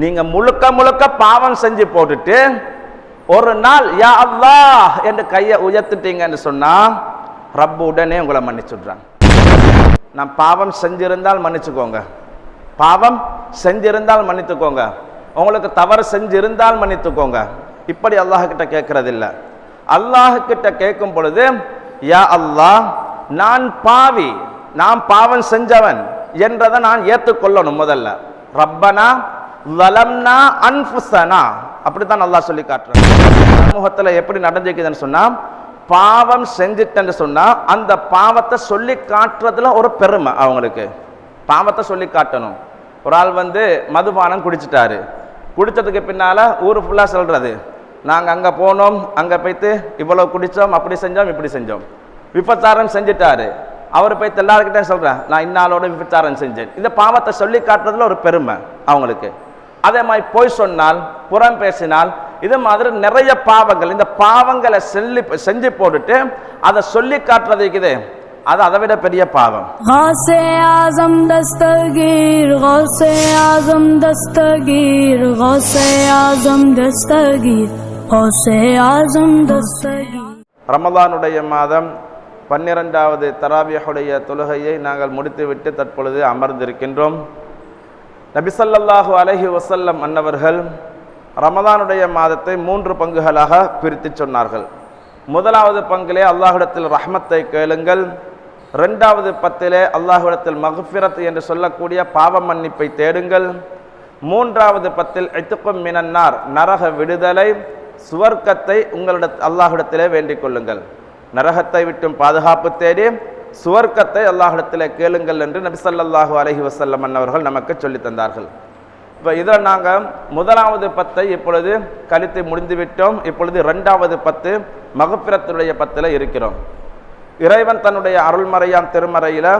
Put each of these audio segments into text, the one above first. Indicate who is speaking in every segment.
Speaker 1: நீங்க முழுக்க முழுக்க பாவம் செஞ்சு போட்டுட்டு ஒரு நாள் யா அல்லா என்று கையை உயர்த்திட்டீங்கன்னு சொன்னா ரப்பு உடனே உங்களை மன்னிச்சுடுறாங்க. நான் பாவம் செஞ்சிருந்தால் மன்னிச்சுக்கோங்க. பாவம் செஞ்சிருந்தால் மன்னித்துக்கோங்க. உங்களுக்கு தவறு செஞ்சிருந்தால் மன்னித்துக்கோங்க. இப்படி அல்லாஹ் கிட்ட கேட்கறது அல்லாஹ் கிட்ட கேட்கும் பொழுது யா அல்லாஹ் நான் பாவி நான் பாவம் செஞ்சவன் என்றதை நான் ஏற்றுக்கொள்ளணும் முதல்ல. ரப்பனா லலம்னா அன்புசனா. அப்படித்தான் நல்லா சொல்லி காட்டுறேன். சமூகத்தில் எப்படி நடந்துக்குதுன்னு சொன்னால் பாவம் செஞ்சிட்டேன்னு சொன்னால் அந்த பாவத்தை சொல்லி காட்டுறதுல ஒரு பெருமை அவங்களுக்கு. பாவத்தை சொல்லி காட்டணும். ஒரு ஆள் வந்து மதுபானம் குடிச்சிட்டாரு. குடித்ததுக்கு பின்னால் ஊர் ஃபுல்லாக சொல்கிறது நாங்கள் அங்கே போனோம் அங்கே போய்த்து இவ்வளோ குடித்தோம் அப்படி செஞ்சோம் இப்படி செஞ்சோம். விபச்சாரம் செஞ்சிட்டாரு. அவர் போய் எல்லாருக்கிட்டே சொல்கிறேன் நான் இன்னாலோட விபச்சாரம் செஞ்சேன். இந்த பாவத்தை சொல்லி காட்டுறதுல ஒரு பெருமை அவங்களுக்கு. அதே மாதிரி போய் சொன்னால் புறம் பேசினால் இது மாதிரி நிறைய பாவங்கள் இந்த பாவங்களை செல்லி செஞ்சு போட்டுட்டு அதை சொல்லி காட்டுறதுக்குது அது அதை விட பெரிய பாவம்.
Speaker 2: ஆசம் ஆசம் தஸ்தகீர் ஆசம் தஸ்தகீர்
Speaker 1: ரமதானுடைய மாதம் பன்னிரெண்டாவது தராபியுடைய தொழுகையை நாங்கள் முடித்துவிட்டு தற்பொழுது அமர்ந்திருக்கின்றோம். நபிசல்லாஹு அலஹி வசல்லம் அன்னவர்கள் ரமதானுடைய மாதத்தை மூன்று பங்குகளாக பிரித்து சொன்னார்கள். முதலாவது பங்கிலே அல்லாஹிடத்தில் ரஹ்மத்தை கேளுங்கள். ரெண்டாவது பத்திலே அல்லாஹுடத்தில் மகஃபிரத் என்று சொல்லக்கூடிய பாவ மன்னிப்பை தேடுங்கள். மூன்றாவது பத்தில் எத்துக்கும் மினன்னார் நரக விடுதலை சுவர்க்கத்தை உங்களிட அல்லாஹிடத்திலே வேண்டிக் கொள்ளுங்கள். நரகத்தை விட்டும் பாதுகாப்பு தேடி சுவர்க்கத்தை அல்லாஹிடத்தில் கேளுங்கள் என்று நபிசல்லாஹு அலஹி வஸல்லம் அன்னவர்கள் நமக்கு சொல்லித் தந்தார்கள். இப்போ இதில் நாங்கள் முதலாவது பத்தை இப்பொழுது கழித்து முடிந்துவிட்டோம். இப்பொழுது ரெண்டாவது பத்து மகப்பிரத்துடைய பத்தில் இருக்கிறோம். இறைவன் தன்னுடைய அருள்மறையாம் திருமறையில்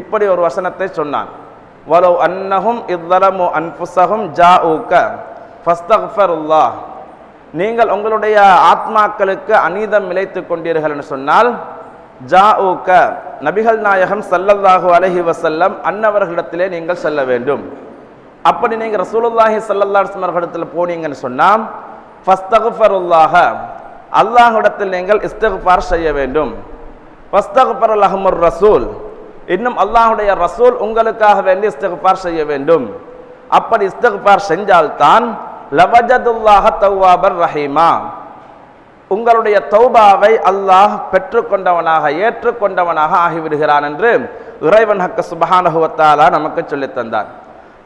Speaker 1: இப்படி ஒரு வசனத்தை சொன்னான். வலோ அன்னஹும் இத்தலமு அன்புசகும் ஜா ஊக்க ஃபஸ்தஃபருல்லாஹ். நீங்கள் உங்களுடைய ஆத்மாக்களுக்கு அநீதம் இழைத்து கொண்டீர்கள் என்று சொன்னால் ஜா ஊக்க நபிகள் நாயகம் சல்லல்லாஹு அலஹி வசல்லம் அன்னவர்களிடத்திலே நீங்கள் செல்ல வேண்டும். அப்படி நீங்கள் ரசூலுல்லாஹி சல்லல்லாஹ் அவர்களிடத்தில் போனீங்கன்னு சொன்னால் ஃபஸ்தகுஃபருல்லாஹ அல்லாஹ்விடத்தில் நீங்கள் இஸ்திக்ஃபார் செய்ய வேண்டும். ஃபஸ்தகுஃபர் அலஹமுர் ரசூல் இன்னும் அல்லாஹுடைய ரசூல் உங்களுக்காக வேண்டி இஸ்திக்ஃபார் செய்ய வேண்டும். அப்படி இஸ்திக்ஃபார் செஞ்சால்தான் லவஜதுல்லாஹ தவ்வாபர் ரஹீமா. உங்களுடைய தௌபாவை அல்லாஹ் பெற்றுக்கொண்டவனாக ஏற்றுக்கொண்டவனாக ஆகிவிடுகிறான் என்று இறைவன் ஹக்க சுபஹானஹுவத்தாலா நமக்கு சொல்லித்தந்தான்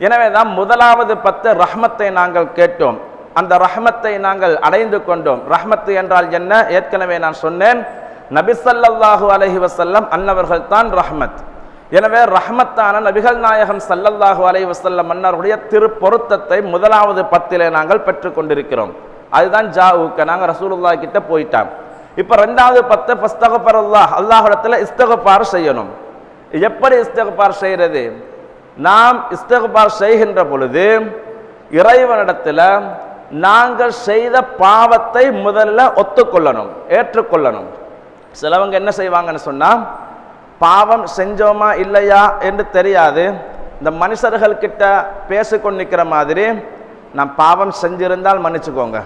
Speaker 1: எனவே தான் முதலாவது பத்து ரஹ்மத்தை நாங்கள் கேட்டோம். அந்த ரஹ்மத்தை நாங்கள் அடைந்து கொண்டோம். ரஹ்மத்து என்றால் என்ன? ஏற்கனவே நான் சொன்னேன். நபிசல்லாஹு அலஹி வசல்லம் அன்னவர்கள் தான் ரஹ்மத். எனவே ரஹ்மத்தான நபிகள் நாயகம் சல்லல்லாஹு அலைஹி வசல்லம் மன்னருடைய திருப்பொருத்தத்தை முதலாவது பத்திலே நாங்கள் பெற்றுக் கொண்டிருக்கிறோம் அதுதான் ஜாவுக்க. நாங்கள் ரசூலுல்லா கிட்ட போயிட்டான் இப்போ ரெண்டாவது பத்து ஃபஸ்தகபரல்லாஹ் அல்லாஹிடத்துல இஸ்தகபார் செய்யணும். எப்படி இஸ்தகபார் செய்யறது? நாம் இஸ்தகபார் செய்கின்ற பொழுது இறைவனிடத்துல நாங்கள் செய்த பாவத்தை முதல்ல ஒத்துக்கொள்ளணும் ஏற்றுக்கொள்ளணும். சிலவங்க என்ன செய்வாங்கன்னு சொன்னா பாவம் செஞ்சோமா இல்லையா? என்று தெரியாது. இந்த மனுஷர்கள் கிட்ட பேசிக்கொண்டு நிற்கிற மாதிரி நான் பாவம் செஞ்சிருந்தால் மன்னிச்சுக்கோங்க.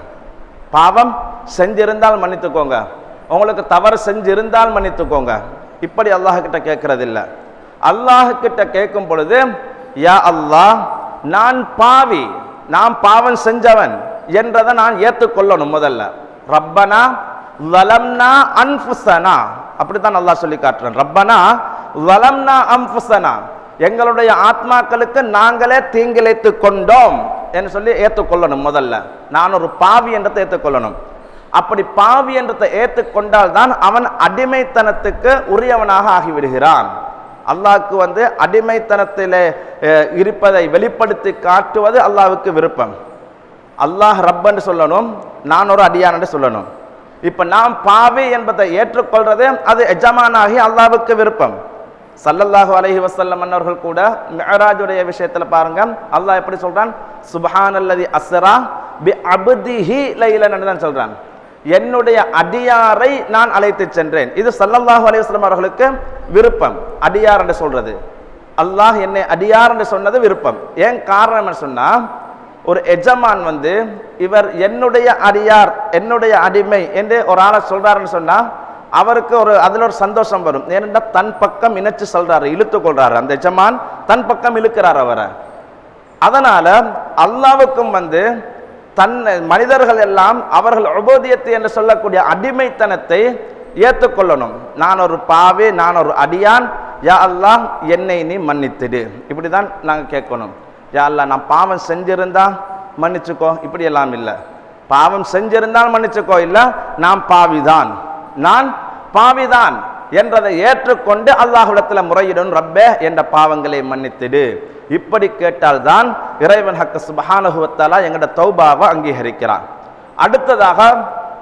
Speaker 1: பாவம் செஞ்சிருந்தால் மன்னித்துக்கோங்க. உங்களுக்கு தவறு செஞ்சிருந்தால் மன்னித்துக்கோங்க. இப்படி அல்லாஹ் கிட்ட கேட்கறது அல்லாஹ் கிட்ட கேட்கும் பொழுது யா அல்லாஹ் நான் பாவி நான் பாவம் செஞ்சவன் என்றதை நான் ஏற்றுக்கொள்ளணும் முதல்ல. ரப்பனா லலம்னா அன்ஃபுசனா அப்படித்தான் நல்லா சொல்லி காட்டுறேன். ரப்பனா லலம்னா அம்ஃபுசனா எங்களுடைய ஆத்மாக்களுக்கு நாங்களே தீங்கிழைத்து கொண்டோம். என்று சொல்லி ஏற்றுக்கொள்ளணும் முதல்ல. நான் ஒரு பாவி என்றதை ஏற்றுக்கொள்ளணும் அப்படி பாவி என்றதை ஏற்றுக்கொண்டால் தான் அவன் அடிமைத்தனத்துக்கு உரியவனாக ஆகிவிடுகிறான். அல்லாவுக்கு வந்து அடிமைத்தனத்திலே இருப்பதை வெளிப்படுத்தி காட்டுவது அல்லாவுக்கு விருப்பம். அல்லாஹ் ரப்பன்னு சொல்லணும் நான் ஒரு அடியான்னு சொல்லணும். இப்போ நாம் பாவி என்பதை ஏற்றுக்கொள்றது அது எஜமானாகி அல்லாவுக்கு விருப்பம். சல்லல்லாஹு அலஹி வசல்லம் அன்னவர்கள் கூட மெஹராஜுடைய விஷயத்தில் பாருங்க. அல்லாஹ் எப்படி சொல்றான்? அல்லதி அஸ்ரா பி அபுதிஹி லைலன் தான் சொல்றான். என்னுடைய அடியாரை நான் அழைத்து சென்றேன். இது சல்லல்லாஹு அலைஹி அவர்களுக்கு விருப்பம். அடியார் என்று சொல்றது. அல்லாஹ் என்னை அடியார் என்று சொன்னது விருப்பம். ஏன் காரணம் என்று சொன்னால் ஒரு எஜமான் வந்து இவர் என்னுடைய அடியார் என்னுடைய அடிமை என்று ஒரு ஆளை சொல்றாருன்னு சொன்னால் அவருக்கு ஒரு அதில் ஒரு சந்தோஷம் வரும். ஏனென்றால் தன் பக்கம் இணைச்சு சொல்கிறாரு இழுத்து கொள்கிறாரு அந்த எஜமான் தன் பக்கம் இழுக்கிறார் அவரை. அதனால் அல்லாவுக்கும் வந்து தன் மனிதர்கள் எல்லாம் அவர்கள் உபோதியத்தை என்று சொல்லக்கூடிய அடிமைத்தனத்தை ஏற்றுக்கொள்ளணும் நான் ஒரு பாவி நான் ஒரு அடியான். யா அல்லா என்னை நீ மன்னித்திடு. இப்படிதான் நாங்கள் கேட்கணும். யா அல்லா நான் பாவம் செஞ்சிருந்தா மன்னிச்சுக்கோ. இப்படி எல்லாம் இல்லை. பாவம் செஞ்சிருந்தால் மன்னிச்சுக்கோ. இல்லை நான் பாவிதான். நான் பாவிதான் என்றதை ஏற்றுக்கொண்டு அல்லாஹுடத்தில் முறையிடும் ரப்பே என்ற பாவங்களை மன்னித்திடு. இப்படி கேட்டால்தான் இறைவன் ஹக்க சுபஹானுவத்தாலா எங்களோட தௌபாவை அங்கீகரிக்கிறான். அடுத்ததாக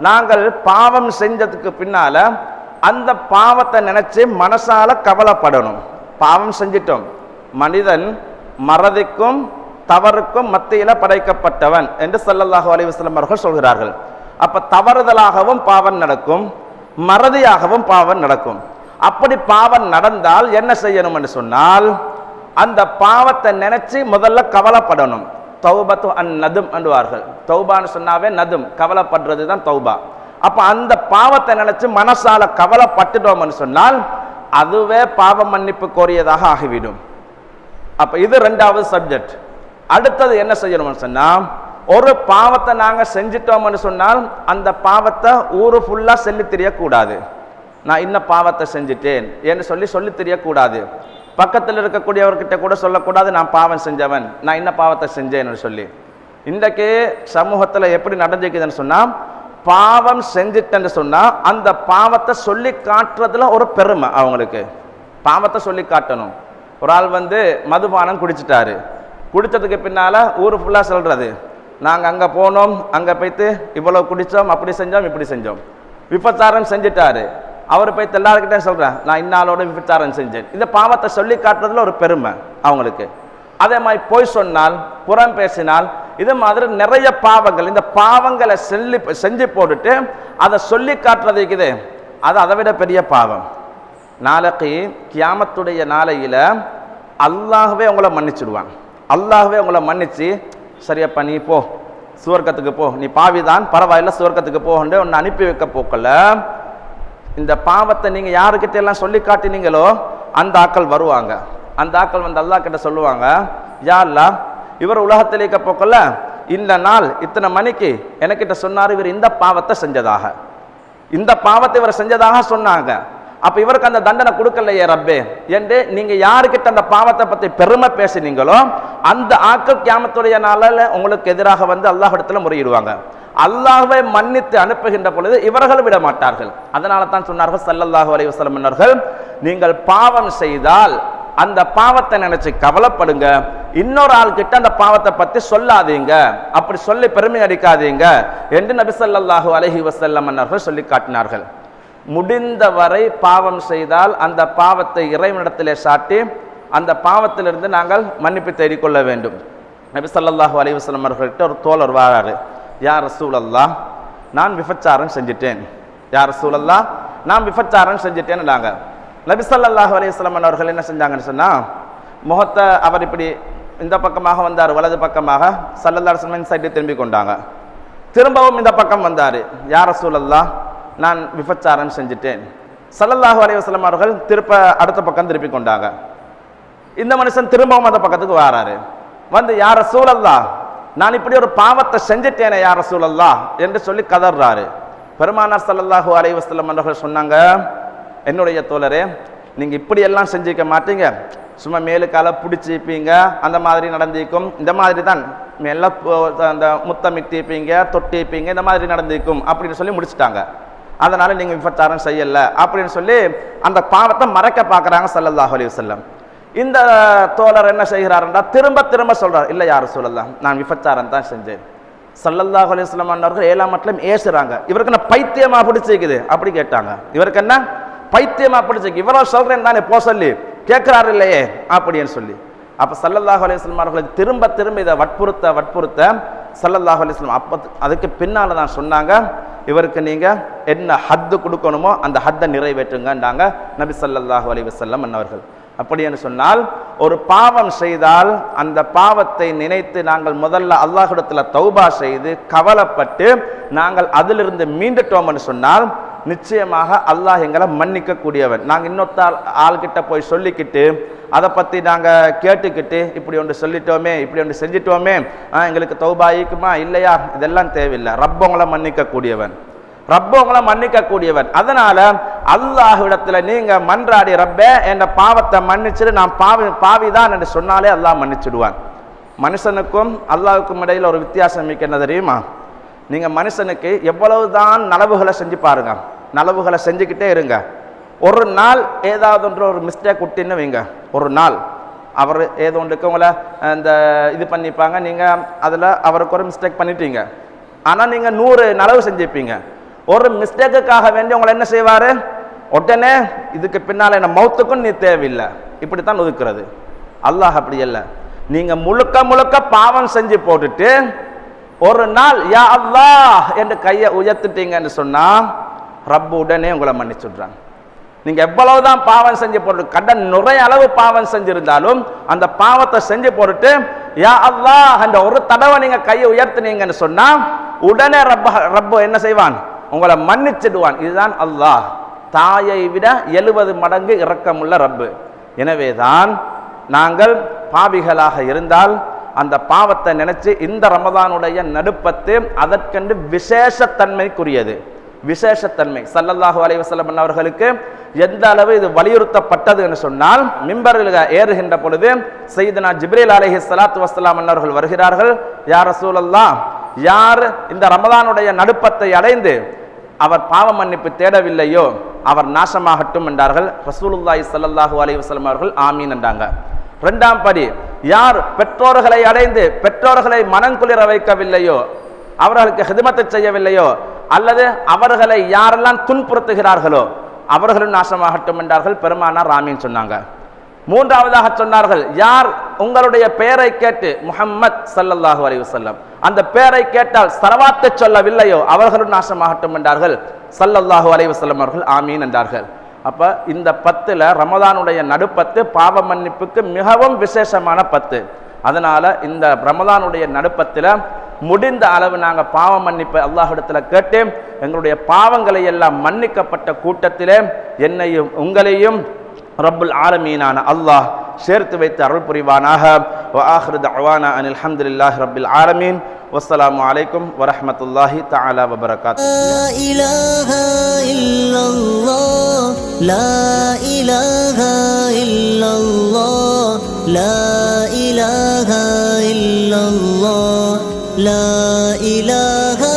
Speaker 1: நாங்கள் பாவம் செஞ்சதுக்கு பின்னால அந்த பாவத்தை நினைச்சு மனசால கவலைப்படணும். பாவம் செஞ்சிட்டோம். மனிதன் மறதிக்கும் தவறுக்கும் மத்தியில படைக்கப்பட்டவன் என்று சல்லல்லாஹு அலைஹி அவர்கள் சொல்கிறார்கள். அப்ப தவறுதலாகவும் பாவம் நடக்கும். மறதியாகவும் பாவம் நடக்கும். அப்படி பாவம் நடந்தால் என்ன செய்யணும் என்று சொன்னால் அந்த பாவத்தை நினைச்சு முதல்ல கவலைப்படணும். தௌபத்து அன் நதும் அண்டுவார்கள் தௌபான்னு சொன்னாவே நதும் கவலைப்படுறது தான் தௌபா. அப்போ அந்த பாவத்தை நினைச்சு மனசால கவலைப்பட்டுட்டோம்னு சொன்னால் அதுவே பாவ மன்னிப்பு கோரியதாக ஆகிவிடும். அப்போ இது ரெண்டாவது சப்ஜெக்ட் அடுத்தது என்ன செய்யணும்னு சொன்னால் ஒரு பாவத்தை நாங்கள் செஞ்சிட்டோம்னு சொன்னால் அந்த பாவத்தை ஊரு ஃபுல்லாக சொல்லி தெரியக்கூடாது. நான் இன்ன பாவத்தை செஞ்சிட்டேன் என்று சொல்லி சொல்லி தெரியக்கூடாது. பக்கத்தில் இருக்கக்கூடியவர்கிட்ட கூட சொல்லக்கூடாது நான் பாவம் செஞ்சவன் நான் இன்ன பாவத்தை செஞ்சேன்னு சொல்லி. இன்றைக்கு சமூகத்தில் எப்படி நடந்துக்குதுன்னு சொன்னால் பாவம் செஞ்சிட்டேன்னு சொன்னால் அந்த பாவத்தை சொல்லி காட்டுறதுல ஒரு பெருமை அவங்களுக்கு. பாவத்தை சொல்லி காட்டணும். ஒரு ஆள் வந்து மதுபானம் குடிச்சிட்டாரு. குடித்ததுக்கு பின்னால் ஊர் ஃபுல்லாக சொல்கிறது நாங்கள் அங்கே போனோம் அங்கே போய்த்து இவ்வளோ குடித்தோம் அப்படி செஞ்சோம் இப்படி செஞ்சோம். விபச்சாரம் செஞ்சிட்டாரு. அவர் போய் எல்லாருக்கிட்டே சொல்கிறேன் நான் இன்னாலோட விபச்சாரம் செஞ்சேன். இந்த பாவத்தை சொல்லி காட்டுறதுல ஒரு பெருமை அவங்களுக்கு. அதே மாதிரி பொய் சொன்னால் புறம் பேசினால் இது மாதிரி நிறைய பாவங்கள் இந்த பாவங்களை செல்லி செஞ்சு போட்டுட்டு அதை சொல்லி காட்டுறதுக்குது அது அதை விட பெரிய பாவம். நாளைக்கு கியாமத்துடைய நாளையில் அல்லாகவே உங்களை மன்னிச்சிடுவான். அல்லாகவே உங்களை மன்னித்து சரியப்பா நீ போ. சுவர்க்கத்துக்கு போ. நீ பாவிதான் பரவாயில்ல சுவர்க்கத்துக்கு போகண்டு ஒன்று அனுப்பி வைக்க போக்கல. இந்த பாவத்தை நீங்கள் யாருக்கிட்ட எல்லாம் சொல்லி காட்டினீங்களோ அந்த ஆக்கள் வருவாங்க. அந்த ஆக்கள் வந்து அல்லாஹ் கிட்ட சொல்லுவாங்க யார்லா இவர் உலகத்தில் இருக்க போக்கல. இந்த நாள் இத்தனை மணிக்கு எனக்கிட்ட சொன்னார் இவர் இந்த பாவத்தை செஞ்சதாக. இந்த பாவத்தை இவர் செஞ்சதாக சொன்னாங்க. அப்ப இவருக்கு அந்த தண்டனை கொடுக்கலையே ரப்பே. என்று நீங்க யாருக்கிட்ட அந்த பாவத்தை பத்தி பெருமை பேசினீங்களோ அந்த ஆக்கள் கியாமத்துடைய நாளில் உங்களுக்கு எதிராக வந்து அல்லாஹிடத்துல முறையிடுவாங்க. அல்லாஹை மன்னித்து அனுப்புகின்ற பொழுது இவர்கள் விட மாட்டார்கள். அதனால தான் சொன்னார்கள் சல்லல்லாஹு அலைஹி வஸல்லம் அவர்கள் நீங்கள் பாவம் செய்தால் அந்த பாவத்தை நினைச்சு கவலைப்படுங்க. இன்னொரு ஆள் கிட்ட அந்த பாவத்தை பத்தி சொல்லாதீங்க. அப்படி சொல்லி பெருமை அடிக்காதீங்க. என்று நபி ஸல்லல்லாஹு அலைஹி வஸல்லம் மன்னர்கள் சொல்லி காட்டினார்கள். முடிந்தவரை பாவம் செய்தால் அந்த பாவத்தை இறைவனிடத்திலே சாட்டி அந்த பாவத்திலிருந்து நாங்கள் மன்னிப்பு தேடிக்கொள்ள வேண்டும். நபி ஸல்லல்லாஹு அலைஹி அவர்கள்ட்ட ஒரு தோழர் வாராரு. யார் ரசூலல்லா நான் விபச்சாரம் செஞ்சிட்டேன். யார் ரசூலல்லா நான் விபச்சாரம் செஞ்சிட்டேன்னு நாங்கள் நபி ஸல்லல்லாஹு அவர்கள் என்ன செஞ்சாங்கன்னு சொன்னால் முகத்தை அவர் இப்படி இந்த பக்கமாக வந்தார் வலது பக்கமாக சல்லல்லா அலைஹி வஸல்லம் சைடு திரும்பி கொண்டாங்க. திரும்பவும் இந்த பக்கம் வந்தார். யார் ரசூலல்லா நான் விபச்சாரம் செஞ்சிட்டேன். சல்லல்லாஹு அலைஹி அவர்கள் திருப்ப அடுத்த பக்கம் திருப்பி கொண்டாங்க. இந்த மனுஷன் திரும்பவும் அந்த பக்கத்துக்கு வராரு. வந்து யார சூழல்லா நான் இப்படி ஒரு பாவத்தை செஞ்சிட்டேனே யார சூழல்லா என்று சொல்லி கதறாரு பெருமானார் சல்லல்லாஹு அலைஹி அவர்கள் சொன்னாங்க என்னுடைய தோழரே நீங்கள் இப்படி எல்லாம் செஞ்சிக்க மாட்டீங்க. சும்மா மேலுக்கால பிடிச்சிப்பீங்க அந்த மாதிரி நடந்திருக்கும். இந்த மாதிரி தான் மேல அந்த முத்தமிட்டிப்பீங்க தொட்டிப்பீங்க இந்த மாதிரி நடந்திருக்கும் அப்படின்னு சொல்லி முடிச்சுட்டாங்க. அதனால் நீங்கள் விபச்சாரம் செய்யலை அப்படின்னு சொல்லி அந்த பாவத்தை மறைக்க பார்க்குறாங்க சல்லல்லாஹ் அலி வல்லம் இந்த தோழர் என்ன செய்கிறாருன்றா திரும்ப திரும்ப சொல்கிறார் இல்லை யார் சொல்லலாம் நான் விபச்சாரம் தான் செஞ்சேன். சல்லல்லாஹ் அலைஹி வஸல்லம் அன்னவர்கள் ஏழாம் மட்டும் ஏசுகிறாங்க இவருக்கு என்ன பைத்தியமாக பிடிச்சிக்குது? அப்படி கேட்டாங்க. இவருக்கு என்ன பைத்தியமாக பிடிச்சிருக்கு இவரோ சொல்கிறேன் தானே போ சொல்லி. கேட்குறாரு இல்லையே அப்படின்னு சொல்லி. அப்போ சல்லல்லாஹ் அலிஸ்லாம் அவர்களுக்கு திரும்ப திரும்ப இதை வற்புறுத்த வற்புறுத்த சல்லல்லாஹ் அலிஸ்லாம் அப்போ அதுக்கு பின்னால் தான் சொன்னாங்க. இவருக்கு நீங்கள் என்ன ஹத்து கொடுக்கணுமோ அந்த ஹத்தை நிறைவேற்றுங்கன்றாங்க நபி ஸல்லல்லாஹு அலைஹி வஸல்லம் அன்னவர்கள். அப்படி என்று சொன்னால் ஒரு பாவம் செய்தால் அந்த பாவத்தை நினைத்து நாங்கள் முதல்ல அல்லாஹிடத்தில் தௌபா செய்து கவலைப்பட்டு நாங்கள் அதிலிருந்து மீண்டுட்டோம் என்று சொன்னால் நிச்சயமாக அல்லாஹ் எங்களை மன்னிக்கக்கூடியவன். நாங்கள் இன்னொருத்தாள் ஆள்கிட்ட போய் சொல்லிக்கிட்டு அதை பற்றி நாங்கள் கேட்டுக்கிட்டு இப்படி ஒன்று சொல்லிட்டோமே இப்படி ஒன்று செஞ்சிட்டோமே எங்களுக்கு தௌபாயிக்குமா இல்லையா? இதெல்லாம் தேவையில்லை. ரப்பவங்களை மன்னிக்கக்கூடியவன். ரப்பவங்களை ரப்ப உங்களை மன்னிக்க கூடியவன் அதனால நீங்க மன்றாடி ரப்பே என்ற பாவத்தை மன்னிச்சுட்டு நான் பாவி பாவிதான் என்று சொன்னாலே அல்லாஹ் மன்னிச்சிடுவான். மனுஷனுக்கும் அல்லாவுக்கும் இடையில் ஒரு வித்தியாசம் மிக்க என்ன தெரியுமா? நீங்கள் மனுஷனுக்கு எவ்வளவுதான் நலவுகளை செஞ்சு பாருங்க. நலவுகளை செஞ்சுக்கிட்டே இருங்க. ஒரு நாள் ஏதாவது ஒன்று ஒரு மிஸ்டேக் விட்டுன்னு வைங்க. ஒரு நாள். அவர் ஏதோ ஒன்றுக்கு உங்களை இந்த இது பண்ணிப்பாங்க. நீங்கள் அதில் அவருக்கு ஒரு மிஸ்டேக் பண்ணிட்டீங்க. ஆனால் நீங்கள் நூறு நலவு செஞ்சுப்பீங்க ஒரு மிஸ்டேக்குக்காக வேண்டி உங்களை என்ன செய்வார்? உடனே இதுக்கு பின்னால் என்ன மௌத்துக்கும் நீ தேவையில்லை. இப்படித்தான் ஒதுக்குறது. அல்லாஹ் அப்படி இல்லை நீங்கள் முழுக்க முழுக்க பாவம் செஞ்சு போட்டுட்டு ஒரு நாள் யா அல்லாஹ் என்று கையை உயர்த்திட்டீங்கன்னு சொன்னால் ரப்பு உடனே உங்களை மன்னிச்சுடுறாங்க. நீங்க எவ்வளவுதான் பாவம் செஞ்சு போட்டு கடன் நுரை அளவு பாவம் செஞ்சிருந்தாலும் அந்த பாவத்தை செஞ்சு போட்டுட்டு யா அல்லா அந்த ஒரு தடவை நீங்க கையை உயர்த்தினீங்கன்னு சொன்னா உடனே ரப்ப ரப்பு என்ன செய்வான்? உங்களை மன்னிச்சிடுவான். இதுதான் அல்லாஹ். தாயை விட எழுபது மடங்கு இரக்கமுள்ள ரப்பு. எனவேதான் நாங்கள் பாவிகளாக இருந்தால் அந்த பாவத்தை நினைச்சு இந்த ரமதானுடைய நடுப்பத்து அதற்கென்று விசேஷத்தன்மைக்குரியது. விசேஷத்தன்மை. சல்லல்லாஹு அலைவசல்லம் அவர்களுக்கு எந்த அளவு இது வலியுறுத்தப்பட்டது என்று சொன்னால் மிம்பர்கள் ஏறுகின்ற பொழுது செய்தனா ஜிப்ரேல் அலஹி சலாத்து வசலாம் அவர்கள் வருகிறார்கள் யார் ரசூலல்லாஹ் யார் இந்த ரமதானுடைய நடுப்பத்தை அடைந்து அவர் பாவ மன்னிப்பு தேடவில்லையோ அவர் நாசமாகட்டும் என்றார்கள். ரசூலுல்லாஹி சல்லாஹூ அலைவசலம் அவர்கள் ஆமீன் என்றாங்க. ரெண்டாம் படி யார் பெற்றோர்களை அடைந்து பெற்றோர்களை மனங்குளிர வைக்கவில்லையோ அவர்களுக்கு ஹிதமத்தை செய்யவில்லையோ அல்லது அவர்களை யாரெல்லாம் துன்புறுத்துகிறார்களோ அவர்களும் நாசமாகட்டும் என்றார்கள் பெருமானார் ராமின் சொன்னாங்க. மூன்றாவதாக சொன்னார்கள் யார் உங்களுடைய பெயரை கேட்டு முகம்மத் சல்லல்லாஹு அலி வஸல்லம் அந்த பெயரை கேட்டால் சரவாத்தை சொல்லவில்லையோ அவர்களும் நாசமாகட்டும் என்றார்கள். சல்லல்லாஹு அலி வஸல்லம் அவர்கள் ஆமீன் என்றார்கள். அப்போ இந்த பத்தில் ரமதானுடைய நடுப்பத்து பாவ மன்னிப்புக்கு மிகவும் விசேஷமான பத்து. அதனால் இந்த ரமதானுடைய நடுப்பத்தில் முடிந்த அளவு நாங்க பாவ மன்னிப்பை அல்லாஹ்விடத்துல கேட்டு எங்களுடைய பாவங்களை எல்லாம் மன்னிக்கப்பட்ட கூட்டத்திலே என்னையும் உங்களையும் ரப்புல் ஆலமீனான அல்லாஹ் சேர்த்து வைத்து அருள் புரிவானாக وآخر دعوانا أن الحمد لله رب العالمين والسلام عليكم ورحمة الله تعالى وبركاته
Speaker 3: لا إله إلا الله لا إله إلا الله لا إله إلا الله لا إله